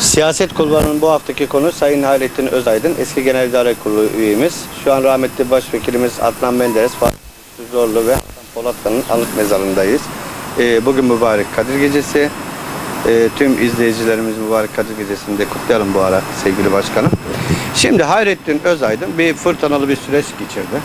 Siyaset kulvarının bu haftaki konu Sayın Hayrettin Özaydın, eski Genel İdare Kurulu üyemiz. Şu an rahmetli Başvekilimiz Adnan Menderes, Fatih Zorlu ve Hasan Polatkan'ın anıt mezarındayız. Ee, bugün mübarek Kadir Gecesi. Ee, tüm izleyicilerimiz mübarek Kadir Gecesi'ni de kutlayalım bu ara sevgili başkanım. Şimdi Hayrettin Özaydın bir fırtınalı bir süreç geçirdi.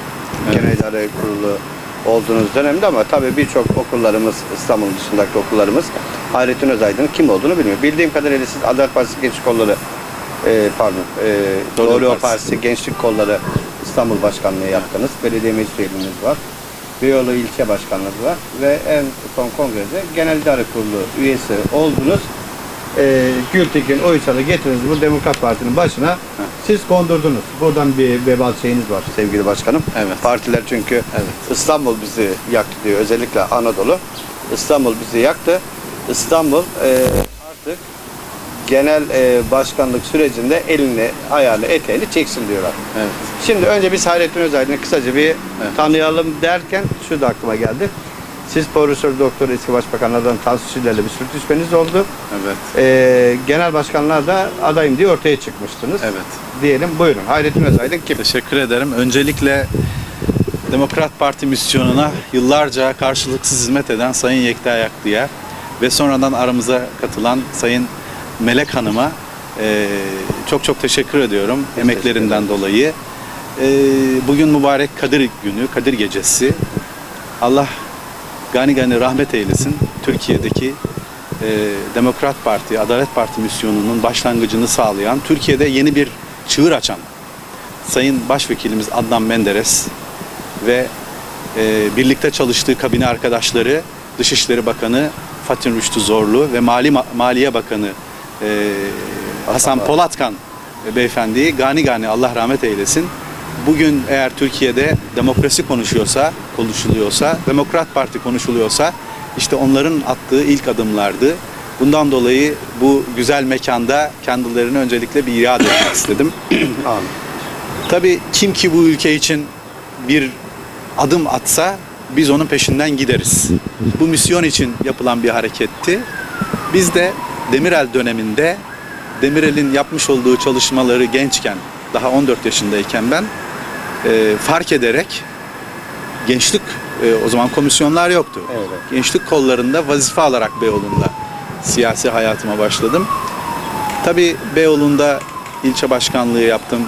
Genel İdare Kurulu olduğunuz dönemde ama tabii birçok okullarımız, İstanbul dışındaki okullarımız Hayrettin Özaydın'ın kim olduğunu bilmiyor. Bildiğim kadarıyla siz Adalet Partisi Gençlik Kolları, e, pardon, e, Doğru Doğru Partisi. Partisi Gençlik Kolları İstanbul Başkanlığı yaptınız. Belediye meclis üyeliğiniz var. Beyoğlu ilçe başkanlığı var ve en son kongrede Genel İdare Kurulu üyesi oldunuz. E, Gültekin Oysal'ı getirdiniz bu Demokrat Parti'nin başına. Siz kondurdunuz. Buradan bir vebal şeyiniz var sevgili başkanım. Evet. Partiler çünkü Evet. İstanbul bizi yaktı diyor. Özellikle Anadolu. İstanbul bizi yaktı. İstanbul e, artık genel e, başkanlık sürecinde elini, ayağını, eteğini çeksin diyorlar. Evet. Şimdi önce biz Hayrettin Özaydın'ı kısaca bir tanıyalım derken şu da aklıma geldi. Siz Profesör Doktor eski başbakanlardan Tansu Çiller'le bir sürtüşmeniz oldu. Evet. E, genel başkanlığa da adayım diye ortaya çıkmıştınız. Evet. Diyelim buyurun. Hayrettin Özaydın kim? Teşekkür ederim. Öncelikle Demokrat Parti misyonuna yıllarca karşılıksız hizmet eden Sayın Yekta Yaklı'ya ve sonradan aramıza katılan Sayın Melek Hanım'a eee, çok çok teşekkür ediyorum emeklerinden dolayı. Eee, bugün mübarek Kadir günü, Kadir gecesi. Allah gani gani rahmet eylesin. Türkiye'deki eee, Demokrat Parti, Adalet Parti misyonunun başlangıcını sağlayan, Türkiye'de yeni bir çığır açan Sayın Başvekilimiz Adnan Menderes ve e, birlikte çalıştığı kabine arkadaşları Dışişleri Bakanı Fatih Rüştü Zorlu ve Mali Maliye Bakanı e, Hasan Polatkan beyefendiyi gani gani Allah rahmet eylesin. Bugün eğer Türkiye'de demokrasi konuşuyorsa, konuşuluyorsa, Demokrat Parti konuşuluyorsa işte onların attığı ilk adımlardı. Bundan dolayı bu güzel mekanda kendilerini öncelikle bir iade etmek istedim. Tabii kim ki bu ülke için bir adım atsa biz onun peşinden gideriz. Bu misyon için yapılan bir hareketti. Biz de Demirel döneminde Demirel'in yapmış olduğu çalışmaları gençken, daha 14 yaşındayken ben e, fark ederek gençlik, e, o zaman komisyonlar yoktu. Evet. Gençlik kollarında vazife alarak Beyoğlu'nda siyasi hayatıma başladım. Tabii Beyoğlu'nda ilçe başkanlığı yaptım.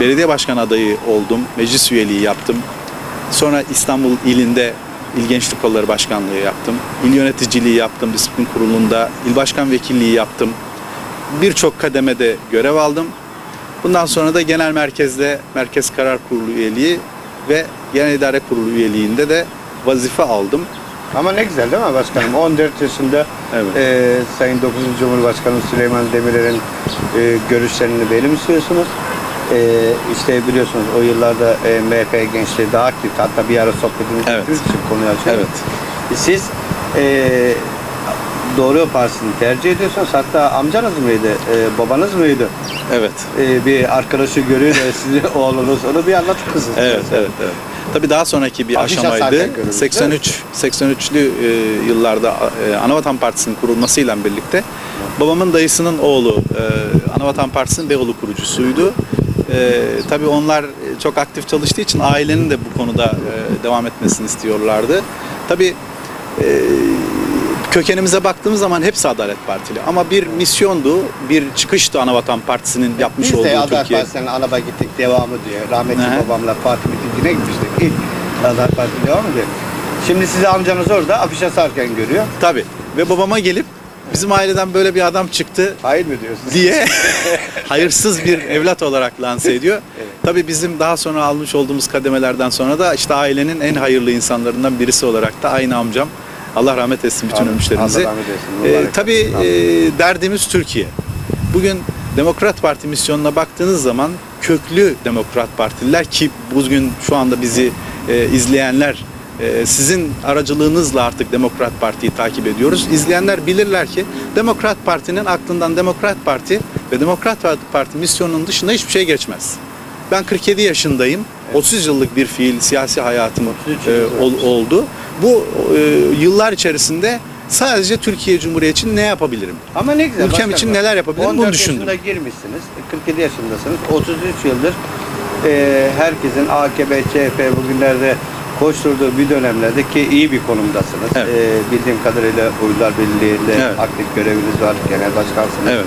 Belediye başkan adayı oldum. Meclis üyeliği yaptım. Sonra İstanbul ilinde İl Gençlik Kolları Başkanlığı yaptım. İl yöneticiliği yaptım. Disiplin kurulunda il başkan vekilliği yaptım. Birçok kademede görev aldım. Bundan sonra da genel merkezde Merkez Karar Kurulu üyeliği ve Genel İdare Kurulu üyeliğinde de vazife aldım. Ama ne güzel değil mi başkanım? 14 yaşında Evet. e, Sayın 9. Cumhurbaşkanı Süleyman Demirel'in e, görüşlerini benimsiyorsunuz. E, işte biliyorsunuz o yıllarda e, MHP gençliği daha aktif. Hatta bir ara sohbetimiz Evet. için konuyu açıyorum. Evet. Siz e, Doğru Partisi'ni tercih ediyorsunuz. Hatta amcanız mıydı? E, babanız mıydı? Evet. E, bir arkadaşı görüyor da sizin oğlunuz. Onu bir anlatır mısınız? Evet, evet, evet. Tabii daha sonraki bir Afiş aşamaydı. asarken görürüz, 83 83'lü e, yıllarda e, Anavatan Partisi'nin kurulmasıyla birlikte babamın dayısının oğlu e, Anavatan Partisi'nin Beyoğlu kurucusuydu. E, tabii onlar çok aktif çalıştığı için ailenin de bu konuda e, devam etmesini istiyorlardı. Tabii e, kökenimize baktığımız zaman hepsi Adalet Partili ama bir misyondu, bir çıkıştı Anavatan Partisi'nin yapmış Biz olduğu de Adalet Türkiye. Partisi'nin Anaba gittik devamı diyor. Rahmetli Aha. babamla parti mitingine gitmiştik. İlk Adalet Partisi devamı diyor. Şimdi sizi amcanız orada afiş asarken görüyor. Tabii. Ve babama gelip bizim aileden böyle bir adam çıktı Hayır mı diyorsunuz? diye hayırsız bir evlat olarak lanse ediyor. Tabii bizim daha sonra almış olduğumuz kademelerden sonra da işte ailenin en hayırlı insanlarından birisi olarak da aynı amcam. Allah rahmet etsin bütün Amin. ölmüşlerimizi. Allah rahmet eylesin. Ee, Mübarek tabii e, derdimiz Türkiye. Bugün Demokrat Parti misyonuna baktığınız zaman köklü Demokrat Partililer ki bugün şu anda bizi e, izleyenler e, sizin aracılığınızla artık Demokrat Parti'yi takip ediyoruz. İzleyenler bilirler ki Demokrat Parti'nin aklından Demokrat Parti ve Demokrat Parti misyonunun dışında hiçbir şey geçmez. Ben 47 yaşındayım. 30 yıllık bir fiil siyasi hayatım 33 e, ol- oldu. Bu e, yıllar içerisinde Sadece Türkiye Cumhuriyeti için ne yapabilirim? Ama ne güzel. Ülkem için neler yapabilirim bunu 14 düşündüm. yaşında girmişsiniz. 47 yaşındasınız. 33 yıldır e, herkesin AKP, CHP bugünlerde koşturduğu bir dönemlerde ki iyi bir konumdasınız. Evet. E, bildiğim kadarıyla Uydular Birliği'nde Evet. aktif göreviniz var. Genel başkansınız. Evet.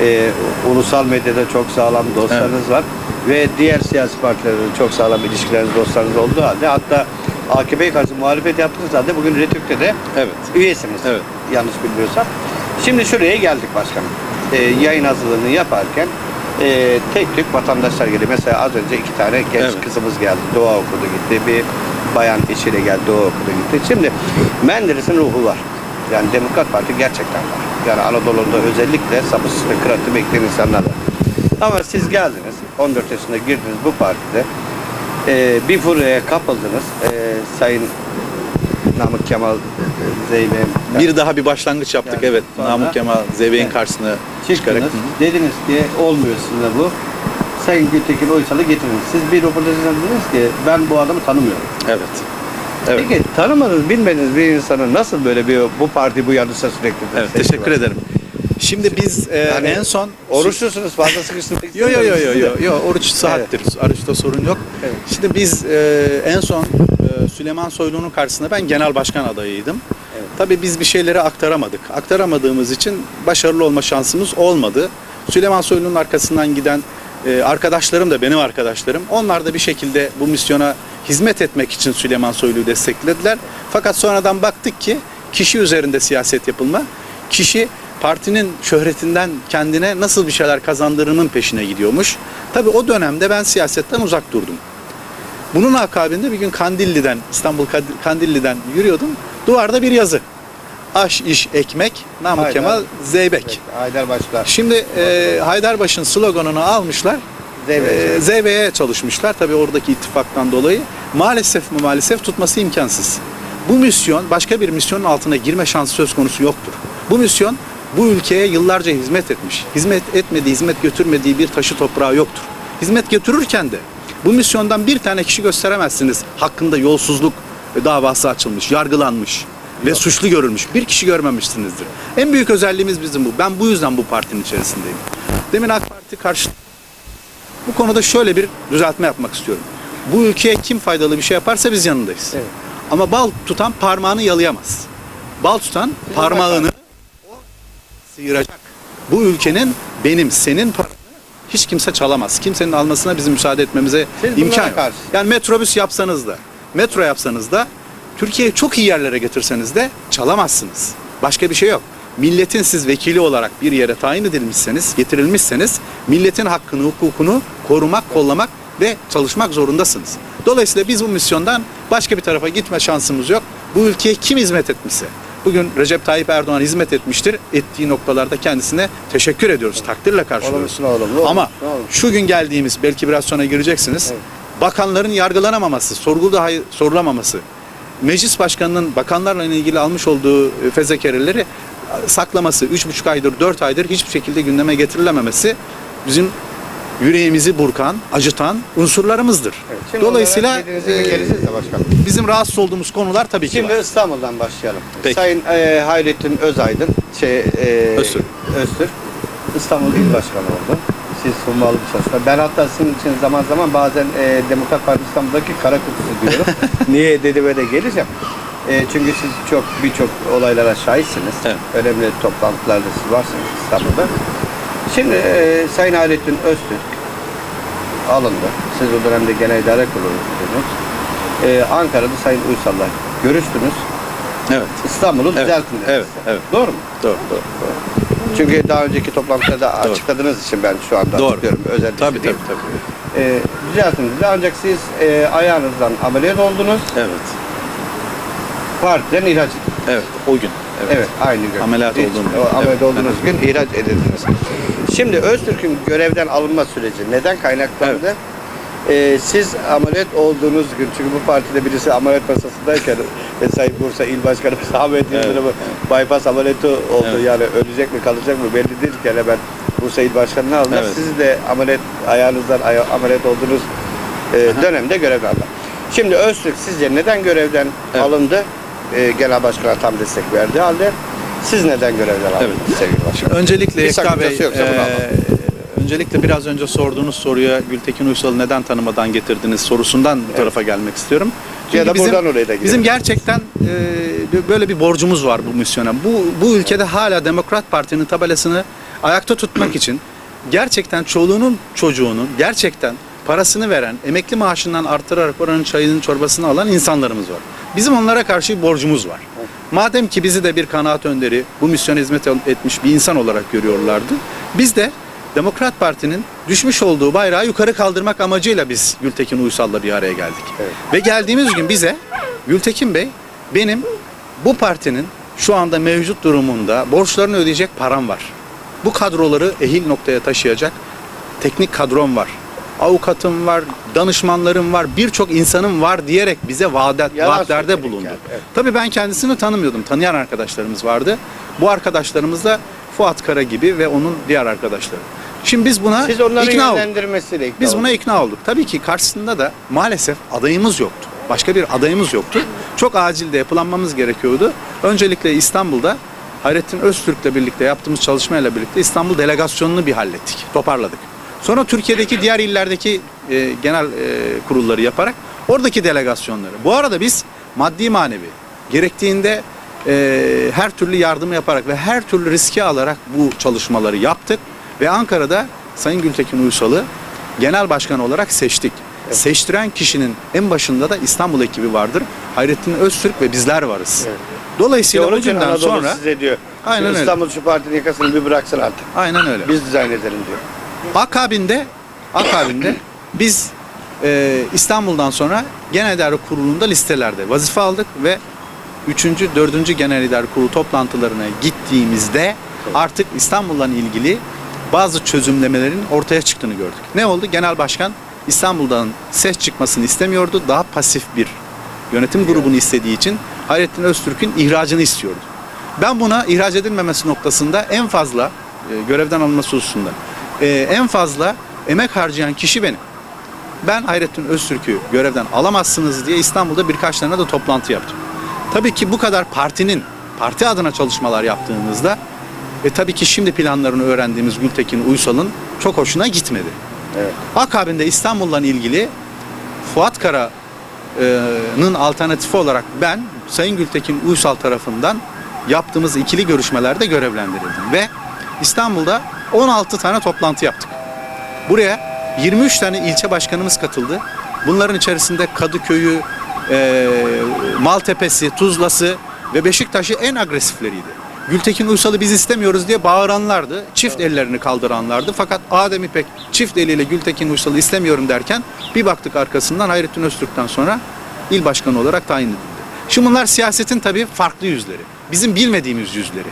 E, ulusal medyada çok sağlam dostlarınız var. Ve diğer siyasi partilerle çok sağlam ilişkileriniz, dostlarınız olduğu halde hatta AKP'ye karşı muhalefet yaptığınız halde bugün Retük'te de Evet. üyesiniz. Evet. Yanlış bilmiyorsam. Şimdi şuraya geldik başkanım. Ee, yayın hazırlığını yaparken e, tek tük vatandaşlar geliyor. Mesela az önce iki tane genç Evet. kızımız geldi. Doğa okudu gitti. Bir bayan eşiyle geldi. Doğa okudu gitti. Şimdi Menderes'in ruhu var. Yani Demokrat Parti gerçekten var. Yani Anadolu'da özellikle sabırsız ve kıraatı bekleyen insanlar var. Ama siz geldiniz. 14 yaşında girdiniz bu partide. Ee, bir furyaya kapıldınız. Ee, Sayın Namık Kemal Zeynep Bir daha bir başlangıç yaptık Yani evet. sonra- Namık Kemal Zeybek'in Evet. karşısına çıktınız. çıkarak. Dediniz ki olmuyor sizinle bu. Sayın Gültekin Oysal'ı getirdiniz. Siz bir röportajda dediniz ki ben bu adamı tanımıyorum. Evet. Evet. Peki tanımadığınız, bilmediğiniz bir insanın nasıl böyle bir bu parti bu yanlışa sürekli Evet, teşekkür var? ederim. Şimdi biz e, Yani en son Oruçlusunuz fazla sıkıştırmak Yo yo yo yo istemiyorum yo oruç saattir. Oruçta sorun yok. Evet. Şimdi biz e, en son e, Süleyman Soylu'nun karşısında ben genel başkan adayıydım. Evet. Tabii biz bir şeyleri aktaramadık. Aktaramadığımız için başarılı olma şansımız olmadı. Süleyman Soylu'nun arkasından giden e, arkadaşlarım da benim arkadaşlarım. Onlar da bir şekilde bu misyona hizmet etmek için Süleyman Soylu'yu desteklediler. Fakat sonradan baktık ki kişi üzerinde siyaset yapılma, kişi partinin şöhretinden kendine nasıl bir şeyler kazandırının peşine gidiyormuş. Tabii o dönemde ben siyasetten uzak durdum. Bunun akabinde bir gün Kandilli'den, İstanbul Kandilli'den yürüyordum. Duvarda bir yazı. Aş, iş, ekmek, Namık Haydar. Kemal, Zeybek. Evet, Haydar Başlar. Şimdi e, Haydarbaş'ın sloganını almışlar. Zeybek. E, Zeybe'ye çalışmışlar tabii oradaki ittifaktan dolayı. Maalesef mi maalesef tutması imkansız. Bu misyon başka bir misyonun altına girme şansı söz konusu yoktur. Bu misyon bu ülkeye yıllarca hizmet etmiş. Hizmet etmediği, hizmet götürmediği bir taşı toprağı yoktur. Hizmet götürürken de bu misyondan bir tane kişi gösteremezsiniz. Hakkında yolsuzluk davası açılmış, yargılanmış ve suçlu görülmüş. Bir kişi görmemişsinizdir. En büyük özelliğimiz bizim bu. Ben bu yüzden bu partinin içerisindeyim. Demin AK Parti karşı bu konuda şöyle bir düzeltme yapmak istiyorum. Bu ülkeye kim faydalı bir şey yaparsa biz yanındayız. Evet. Ama bal tutan parmağını yalayamaz. Bal tutan parmağını sıyıracak. Bu ülkenin benim, senin paranı hiç kimse çalamaz. Kimsenin almasına bizim müsaade etmemize Siz imkan yok. karşı. Yani metrobüs yapsanız da, metro yapsanız da, Türkiye'yi çok iyi yerlere getirseniz de çalamazsınız. Başka bir şey yok. Milletin siz vekili olarak bir yere tayin edilmişseniz, getirilmişseniz milletin hakkını, hukukunu korumak, kollamak ve çalışmak zorundasınız. Dolayısıyla biz bu misyondan başka bir tarafa gitme şansımız yok. Bu ülkeye kim hizmet etmişse, bugün Recep Tayyip Erdoğan hizmet etmiştir. Ettiği noktalarda kendisine teşekkür ediyoruz, takdirle karşılıyoruz. Olumsuz, olumlu, Ama olumsuz. şu gün geldiğimiz, belki biraz sonra gireceksiniz. Evet. Bakanların yargılanamaması, hay- sorulamaması, meclis başkanının bakanlarla ilgili almış olduğu e, fezekereleri e, saklaması, 3,5 aydır, 4 aydır hiçbir şekilde gündeme getirilememesi bizim yüreğimizi burkan, acıtan unsurlarımızdır. Evet, şimdi Dolayısıyla e, geleceğiz de başkanım. bizim rahatsız olduğumuz konular tabii ki Şimdi var. İstanbul'dan başlayalım. Peki. Sayın e, Hayrettin Özaydın, şey, e, Öztürk. Öztürk, İstanbul İl Başkanı oldu. Siz sunmalı bir çalışma. Ben hatta sizin için zaman zaman bazen e, Demokrat Parti İstanbul'daki kara kutusu diyorum. Niye dediğime de geleceğim. E, çünkü siz çok birçok olaylara şahitsiniz. Evet. Önemli toplantılarda siz varsınız İstanbul'da. Şimdi e, Sayın Hayrettin Öztürk alındı. Siz o dönemde genel idare kuruluydunuz. E, Ankara'da Sayın Uysal'la görüştünüz. Evet. İstanbul'u Evet, düzeltin dediniz. evet, evet. Doğru mu? Doğru, doğru. Çünkü daha önceki toplantılarda Doğru. açıkladığınız için ben şu anda Doğru. açıklıyorum. Özellikle Tabii tabii değil. tabii. E, düzeltin dedi. Ancak siz e, ayağınızdan ameliyat oldunuz. Evet. Partiden ihraç edildiniz. Evet. O gün. Evet. aynı gün. Ameliyat olduğum gün. Ameliyat Evet, olduğunuz gün ihraç edildiniz. Şimdi Öztürk'ün görevden alınma süreci neden kaynaklandı? Ee, siz ameliyat olduğunuz gün, çünkü bu partide birisi ameliyat masasındayken ve Sayın Bursa İl Başkanımız Ahmet Evet, Yıldırım'ı bypass ameliyatı oldu. Evet. Yani ölecek mi kalacak mı belli değilken hemen Bursa İl Başkanı'nı aldılar. Evet. Siz de ameliyat, ayağınızdan aya- ameliyat olduğunuz e, dönemde görevden aldılar. Şimdi Öztürk sizce neden görevden Evet. alındı e, genel başkana tam destek verdiği halde siz neden görevler aldınız Evet. sevgili başkanım? Öncelikle Yekta Bey, yoksa bunu alalım. öncelikle biraz önce sorduğunuz soruya Gültekin Uysal'ı neden tanımadan getirdiniz sorusundan bu tarafa gelmek istiyorum. Ya da buradan oraya da gidelim. Bizim gerçekten eee, böyle bir borcumuz var bu misyona. Bu, bu ülkede hala Demokrat Parti'nin tabelasını ayakta tutmak için gerçekten çoluğunun çocuğunun gerçekten parasını veren, emekli maaşından artırarak oranın çayının çorbasını alan insanlarımız var. Bizim onlara karşı bir borcumuz var. Madem ki bizi de bir kanaat önderi, bu misyona hizmet etmiş bir insan olarak görüyorlardı. Biz de Demokrat Parti'nin düşmüş olduğu bayrağı yukarı kaldırmak amacıyla biz Gültekin Uysal'la bir araya geldik. Evet. Ve geldiğimiz gün bize Gültekin Bey benim bu partinin şu anda mevcut durumunda borçlarını ödeyecek param var. Bu kadroları ehil noktaya taşıyacak teknik kadrom var. Avukatım var, danışmanlarım var, birçok insanım var diyerek bize vaadet, Yalan vaatlerde bulundu. yani, evet. Tabii ben kendisini tanımıyordum. Tanıyan arkadaşlarımız vardı. Bu arkadaşlarımız da Fuat Kara gibi ve onun diğer arkadaşları. Şimdi biz buna Siz onların ikna yönlendirmesiyle ikna Biz buna ikna olduk. Tabii ki karşısında da maalesef adayımız yoktu. Başka bir adayımız yoktu. Çok acil de yapılanmamız gerekiyordu. Öncelikle İstanbul'da Hayrettin Öztürk'le birlikte yaptığımız çalışmayla birlikte İstanbul delegasyonunu bir hallettik, toparladık. Sonra Türkiye'deki diğer illerdeki e, genel e, kurulları yaparak oradaki delegasyonları. Bu arada biz maddi manevi gerektiğinde e, her türlü yardım yaparak ve her türlü riski alarak bu çalışmaları yaptık ve Ankara'da Sayın Gültekin Uysal'ı genel başkan olarak seçtik. Seçtiren kişinin en başında da İstanbul ekibi vardır. Hayrettin Öztürk ve bizler varız. Evet. Dolayısıyla o günden Anadolu sonra size diyor. Aynen öyle. İstanbul şu partinin yakasını bir bıraksın artık. aynen öyle. Biz dizayn edelim diyor. Akabinde akabinde biz e, İstanbul'dan sonra Genel İdare Kurulu'nda listelerde vazife aldık ve 3. 4. Genel İdare Kurulu toplantılarına gittiğimizde artık İstanbul'la ilgili bazı çözümlemelerin ortaya çıktığını gördük. Ne oldu? Genel Başkan İstanbul'dan ses çıkmasını istemiyordu. Daha pasif bir yönetim grubunu istediği için Hayrettin Öztürk'ün ihracını istiyordu. Ben buna ihraç edilmemesi noktasında en fazla e, görevden alınması hususunda e, en fazla emek harcayan kişi benim. Ben Hayrettin Öztürk'ü görevden alamazsınız diye İstanbul'da birkaç tane de toplantı yaptım. Tabii ki bu kadar partinin parti adına çalışmalar yaptığımızda ve tabii ki şimdi planlarını öğrendiğimiz Gültekin Uysal'ın çok hoşuna gitmedi. Evet. Akabinde İstanbul'la ilgili Fuat Kara'nın alternatifi olarak ben Sayın Gültekin Uysal tarafından yaptığımız ikili görüşmelerde görevlendirildim ve İstanbul'da 16 tane toplantı yaptık. Buraya 23 tane ilçe başkanımız katıldı. Bunların içerisinde Kadıköy'ü, e, Maltepe'si, Tuzla'sı ve Beşiktaş'ı en agresifleriydi. Gültekin Uysal'ı biz istemiyoruz diye bağıranlardı. Çift ellerini kaldıranlardı. Fakat Adem İpek çift eliyle Gültekin Uysal'ı istemiyorum derken bir baktık arkasından Hayrettin Öztürk'ten sonra il başkanı olarak tayin edildi. Şimdi bunlar siyasetin tabii farklı yüzleri. Bizim bilmediğimiz yüzleri.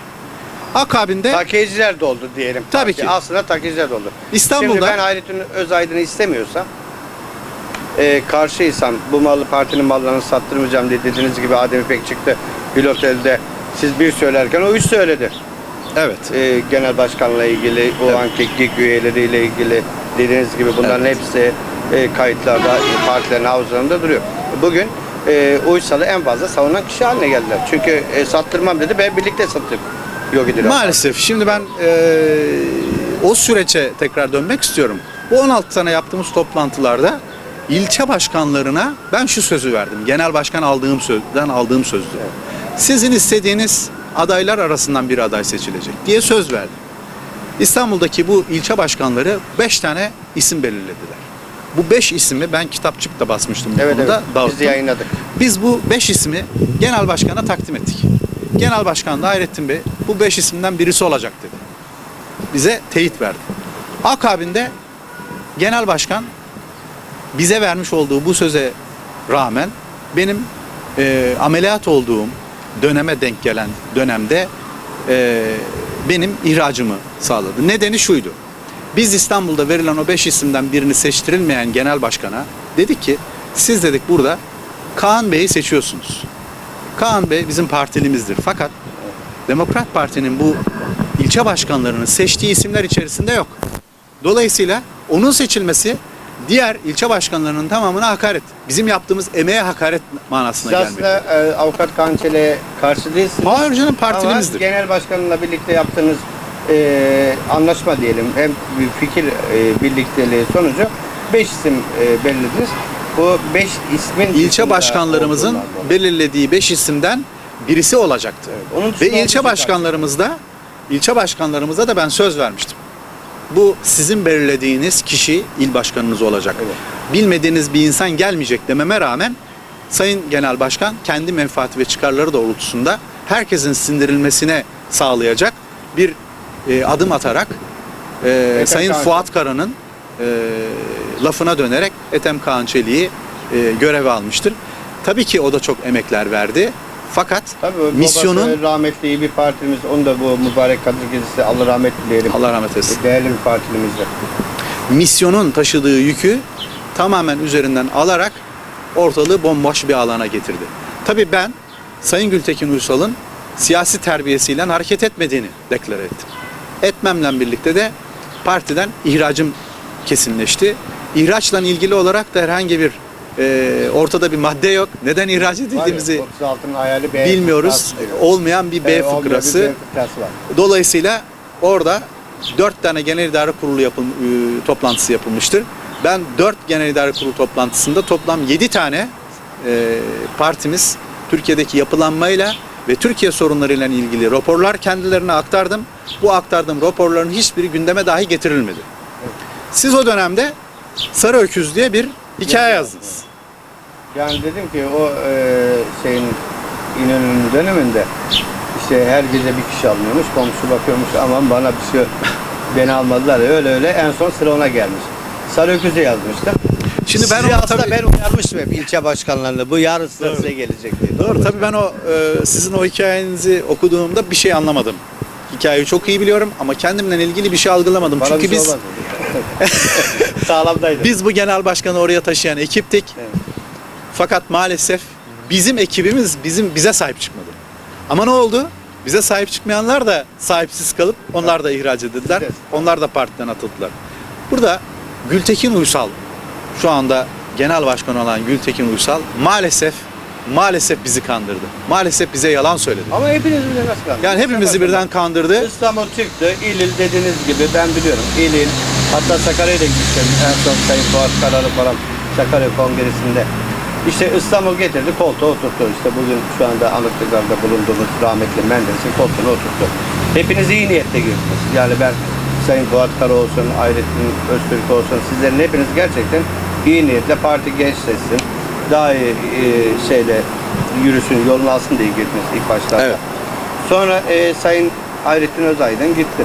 Akabinde Takiyeciler de oldu diyelim. Tabii ki. Aslında takiyeciler de oldu. İstanbul'da- Şimdi ben Hayrettin Özaydın'ı istemiyorsam e, karşıysam bu malı partinin mallarını sattırmayacağım diye dediğiniz gibi Adem İpek çıktı Gül Otel'de siz bir söylerken o üç söyledi. evet. E, genel başkanla ilgili, o anki GİK üyeleriyle ilgili dediğiniz gibi bunların hepsi e, kayıtlarda, e, partilerin havuzlarında duruyor. Bugün e, Uysal'ı en fazla savunan kişi haline geldiler. Çünkü e, sattırmam dedi ve birlikte sattık. Yok ediliyor. Maalesef. Şimdi ben eee, o sürece tekrar dönmek istiyorum. Bu 16 tane yaptığımız toplantılarda ilçe başkanlarına ben şu sözü verdim. Genel başkan aldığım sözden aldığım sözdü. Sizin istediğiniz adaylar arasından bir aday seçilecek diye söz verdim. İstanbul'daki bu ilçe başkanları 5 tane isim belirlediler. Bu 5 ismi ben kitapçıkta basmıştım bu Evet konuda. evet. Biz de yayınladık. Biz bu 5 ismi genel başkana takdim ettik. Genel başkan da Hayrettin Bey bu 5 isimden birisi olacak dedi. Bize teyit verdi. Akabinde genel başkan bize vermiş olduğu bu söze rağmen benim e, ameliyat olduğum döneme denk gelen dönemde e, benim ihracımı sağladı. Nedeni şuydu. Biz İstanbul'da verilen o 5 isimden birini seçtirilmeyen genel başkana dedik ki siz dedik burada Kaan Bey'i seçiyorsunuz. Kaan Bey bizim partilimizdir. Fakat Demokrat Parti'nin bu ilçe başkanlarının seçtiği isimler içerisinde yok. Dolayısıyla onun seçilmesi diğer ilçe başkanlarının tamamına hakaret. Bizim yaptığımız emeğe hakaret manasına Siz gelmekte. aslında e, avukat Kançele'ye karşı değilsiniz. Hayır canım Ama partilimizdir. genel başkanla birlikte yaptığınız e, anlaşma diyelim hem bir fikir e, birlikteliği sonucu 5 isim e, belirlediniz. Bu 5 ismin İlçe dışında başkanlarımızın olduğundan dolayı. belirlediği 5 isimden birisi olacaktı. Onun Ve ilçe başkanlarımızda ilçe başkanlarımıza da ben söz vermiştim. Bu sizin belirlediğiniz kişi il başkanınız olacak. Evet. Bilmediğiniz bir insan gelmeyecek dememe rağmen Sayın Genel Başkan kendi menfaati ve çıkarları doğrultusunda herkesin sindirilmesine sağlayacak bir e, adım atarak e, Sayın Kağan Fuat Kara'nın e, lafına dönerek Ethem Kağan Çelik'i e, göreve almıştır. Tabii ki o da çok emekler verdi. Fakat Tabii o misyonun babası rahmetli iyi bir partimiz. Onu da bu mübarek Kadir Gecesi Allah rahmet dileyelim. Allah rahmet eylesin. Değerli bir partilimizdir. misyonun taşıdığı yükü tamamen üzerinden alarak ortalığı bomboş bir alana getirdi. Tabii ben Sayın Gültekin Uysal'ın siyasi terbiyesiyle hareket etmediğini deklare ettim. Etmemle birlikte de partiden ihracım kesinleşti. İhraçla ilgili olarak da herhangi bir e, ortada bir madde yok. Neden ihraç edildiğimizi 36'nın hayali B bilmiyoruz. fıkrası diyor. Olmayan bir B Evet, olmayan bir fıkrası. B fıkrası var. Dolayısıyla orada dört tane genel idare kurulu yapıl, e, toplantısı yapılmıştır. Ben dört genel idare kurulu toplantısında toplam yedi tane e, partimiz Türkiye'deki yapılanmayla ve Türkiye sorunlarıyla ilgili raporlar kendilerine aktardım. Bu aktardığım raporların hiçbiri gündeme dahi getirilmedi. Siz o dönemde Sarı Öküz diye bir hikaye yazdınız. Yani dedim ki o e, şeyin İnönü'nün döneminde işte her gece bir kişi alınıyormuş, komşu bakıyormuş aman bana bir şey beni almadılar öyle öyle en son sıra ona gelmiş. Sarı Öküz'ü yazmıştım. Şimdi ben Sizi ona aslında tabii- ben uyarmıştım hep ilçe başkanlarını bu yarın sıra size gelecek diye. Doğru tabii ben o e, sizin o hikayenizi okuduğumda bir şey anlamadım. Hikayeyi çok iyi biliyorum ama kendimle ilgili bir şey algılamadım. Bana Çünkü şey biz. Sağlamdaydı. biz bu genel başkanı oraya taşıyan ekiptik. Evet. Fakat maalesef bizim ekibimiz bizim bize sahip çıkmadı. Ama ne oldu? Bize sahip çıkmayanlar da sahipsiz kalıp onlar da ihraç edildiler. Onlar da partiden atıldılar. Burada Gültekin Uysal şu anda genel başkan olan Gültekin Uysal maalesef maalesef bizi kandırdı. Maalesef bize yalan söyledi. Ama hepiniz birden nasıl kaldınız? Yani hepimizi birden kandırdı. İstanbul çıktı. İlil dediğiniz gibi ben biliyorum. İlil. Hatta Sakarya'ya da gitmiştim. En son Sayın Fuat Kararı falan Sakarya Kongresi'nde. İşte İstanbul getirdi, koltuğa oturttu. İşte bugün şu anda Anıtkabir'de bulunduğumuz rahmetli Menderes'in koltuğuna oturttu. Hepiniz iyi niyetle girdiniz. Yani ben Sayın Fuat Kara olsun, Ayrettin Öztürk olsun, sizlerin hepiniz gerçekten iyi niyetle parti genç seçsin. Daha iyi e, şeyle yürüsün, yolunu alsın diye girdiniz ilk başlarda. Evet. Sonra e, Sayın Hayrettin Özaydın gitti.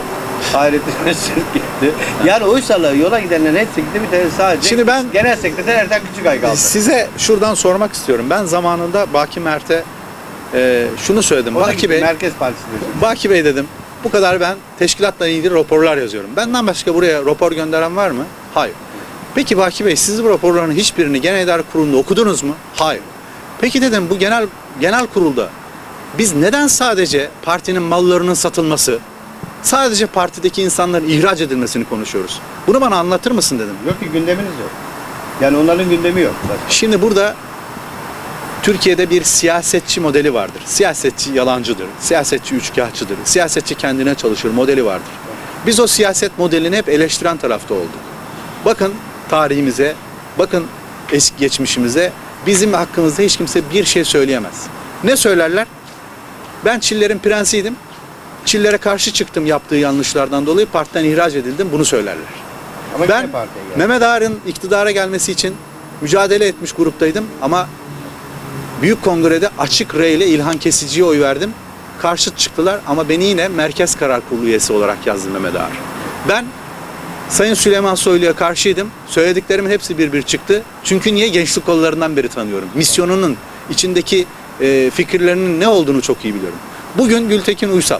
Hayrettin Öztürk gitti. Yani Uysal'a yola gidenlerin hepsi gitti. Bir tane sadece Şimdi ben- Genel Sekreter Ertan Küçükay kaldı. Size şuradan sormak istiyorum. Ben zamanında Baki Mert'e e, şunu söyledim. O da Baki gitti, Bey, Merkez Partisi'dir. Baki Bey dedim. Bu kadar ben teşkilatla ilgili raporlar yazıyorum. Benden başka buraya rapor gönderen var mı? Hayır. Peki Baki Bey siz bu raporların hiçbirini genel idare kurulunda okudunuz mu? Hayır. Peki dedim bu genel genel kurulda biz neden sadece partinin mallarının satılması, sadece partideki insanların ihraç edilmesini konuşuyoruz? Bunu bana anlatır mısın dedim. Yok ki gündeminiz yok. Yani onların gündemi yok. zaten. Şimdi burada Türkiye'de bir siyasetçi modeli vardır. Siyasetçi yalancıdır, siyasetçi üçkağıtçıdır, siyasetçi kendine çalışır modeli vardır. Biz o siyaset modelini hep eleştiren tarafta olduk. Bakın tarihimize, bakın eski geçmişimize bizim hakkımızda hiç kimse bir şey söyleyemez. Ne söylerler? Ben Çillerin prensiydim. Çillere karşı çıktım yaptığı yanlışlardan dolayı partiden ihraç edildim. Bunu söylerler. Ama Ben. Mehmet Ağar'ın iktidara gelmesi için mücadele etmiş gruptaydım ama Büyük Kongre'de açık re ile İlhan Kesici'ye oy verdim. Karşıt çıktılar ama beni yine Merkez Karar Kurulu üyesi olarak yazdı Mehmet Ağar. Ben Sayın Süleyman Soylu'ya karşıydım. Söylediklerimin hepsi bir bir çıktı. Çünkü niye gençlik kollarından beri tanıyorum. Misyonunun içindeki e, fikirlerinin ne olduğunu çok iyi biliyorum. Bugün Gültekin Uysal.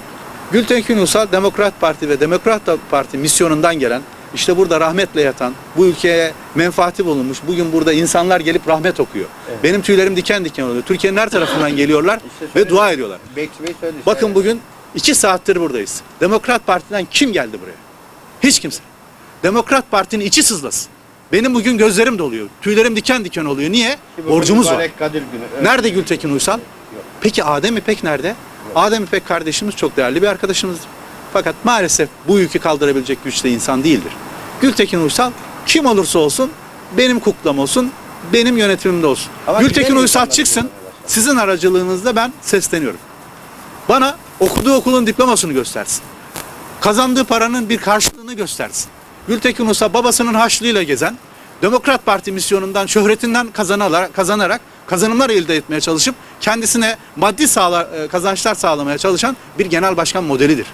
Gültekin Uysal Demokrat Parti ve Demokrat Parti misyonundan gelen işte burada rahmetle yatan, bu ülkeye menfaati bulunmuş. Bugün burada insanlar gelip rahmet okuyor. Evet. Benim tüylerim diken diken oluyor. Türkiye'nin her tarafından geliyorlar İşte ve dua ediyorlar. Bakın bugün iki saattir buradayız. Demokrat Parti'den kim geldi buraya? Hiç kimse. Demokrat Parti'nin içi sızlasın. Benim bugün gözlerim doluyor. Tüylerim diken diken oluyor. Niye? Borcumuz var. Kadir günü. Evet. Nerede Gültekin Uysal? Peki Adem İpek nerede? Adem İpek kardeşimiz çok değerli bir arkadaşımızdır. Fakat maalesef bu yükü kaldırabilecek güçte insan değildir. Gültekin Uysal kim olursa olsun benim kuklam olsun, benim yönetimimde olsun. Ama Gültekin Uysal çıksın, sizin aracılığınızda ben sesleniyorum. Bana okuduğu okulun diplomasını göstersin. Kazandığı paranın bir karşılığını göstersin. Gültekin Uysal babasının haçlığıyla gezen, Demokrat Parti misyonundan, şöhretinden kazanarak, kazanarak kazanımlar elde etmeye çalışıp kendisine maddi sağla, e, kazançlar sağlamaya çalışan bir genel başkan modelidir.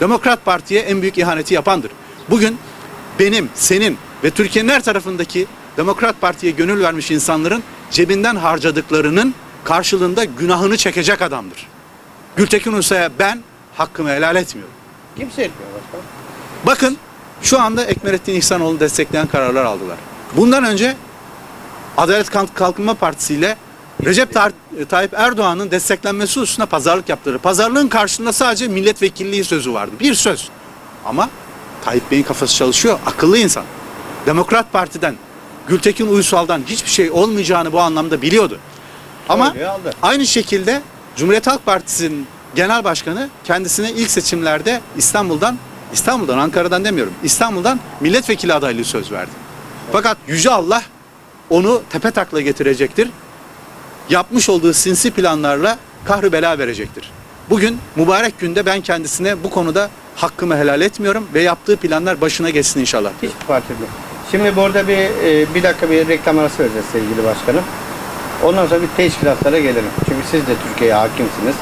Demokrat Parti'ye en büyük ihaneti yapandır. Bugün benim, senin ve Türkiye'nin her tarafındaki Demokrat Parti'ye gönül vermiş insanların cebinden harcadıklarının karşılığında günahını çekecek adamdır. Gültekin Uysal'a ben hakkımı helal etmiyorum. Kimse etmiyor başkanım. Bakın şu anda Ekmelettin İhsanoğlu'nu destekleyen kararlar aldılar. Bundan önce Adalet Kalk- Kalkınma Partisi ile Recep Tar- Tayyip Erdoğan'ın desteklenmesi hususunda pazarlık yaptılar. Pazarlığın karşılığında sadece milletvekilliği sözü vardı. Bir söz. Ama Tayyip Bey'in kafası çalışıyor. Akıllı insan. Demokrat Parti'den, Gültekin Uysal'dan hiçbir şey olmayacağını bu anlamda biliyordu. Ama aynı şekilde Cumhuriyet Halk Partisi'nin genel başkanı kendisine ilk seçimlerde İstanbul'dan, İstanbul'dan, Ankara'dan demiyorum, İstanbul'dan milletvekili adaylığı söz verdi. Fakat Yüce Allah onu tepe takla getirecektir. Yapmış olduğu sinsi planlarla kahrı bela verecektir. Bugün mübarek günde ben kendisine bu konuda hakkımı helal etmiyorum ve yaptığı planlar başına geçsin inşallah. Hiç fark etmiyor. Şimdi burada bir e, bir dakika bir reklam arası vereceğiz sevgili başkanım. Ondan sonra bir teşkilatlara gelelim. Çünkü siz de Türkiye'ye hakimsiniz.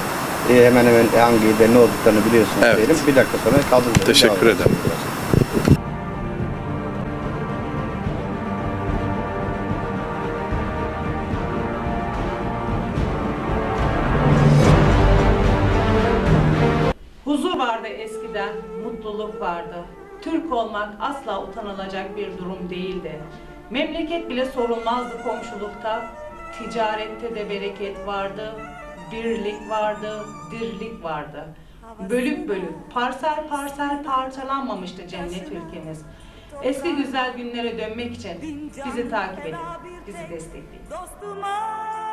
E, hemen hemen hangi de ne olduklarını biliyorsunuz Evet. diyelim. Bir dakika sonra kaldırırız. Teşekkür ederim. Olmak asla utanılacak bir durum değildi. Memleket bile sorulmazdı komşulukta. Ticarette de bereket vardı, birlik vardı, dirlik vardı. Bölük bölük, parsel parsel parçalanmamıştı cennet ülkemiz. Eski güzel günlere dönmek için bizi takip edin, bizi destekleyin. Dostuma